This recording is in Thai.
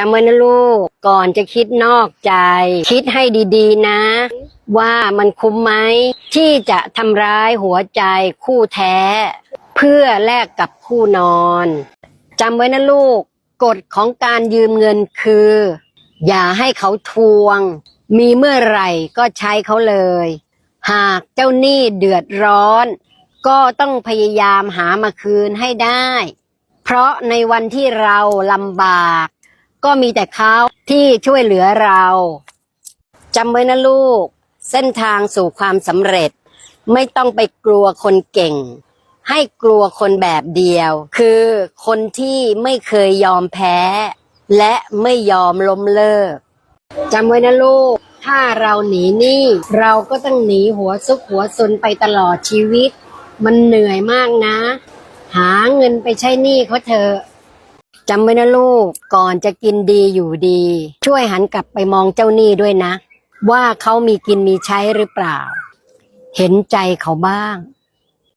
จำไว้นะลูก ก่อนจะคิดนอกใจ คิดให้ดีๆนะ ว่ามันคุ้มไหม ที่จะทำร้ายหัวใจคู่แท้ เพื่อแลกกับคู่นอนจำไว้นะลูก กฎของการยืมเงินคือ อย่าให้เขาทวง มีเมื่อไหร่ก็ใช้เขาเลย หากเจ้าหนี้เดือดร้อน ก็ต้องพยายามหามาคืนให้ได้ เพราะในวันที่เราลำบาก ก็มีแต่เขาที่ช่วยเหลือเราจำไว้นะลูก เส้นทางสู่ความสำเร็จ ไม่ต้องไปกลัวคนเก่ง ให้กลัวคนแบบเดียว คือคนที่ไม่เคยยอมแพ้ และไม่ยอมล้มเลิกจำไว้นะลูก ถ้าเราหนีหนี้เราก็ต้องหนีหัวซุกหัวซนไปตลอดชีวิต มันเหนื่อยมากนะ หาเงินไปใช้หนี้เขาเถอะ จำไว้นะลูกก่อนจะกินดีอยู่ดี ช่วยหันกลับไปมองเจ้าหนี้ด้วยนะ ว่าเขามีกินมีใช้หรือเปล่า เห็นใจเขาบ้าง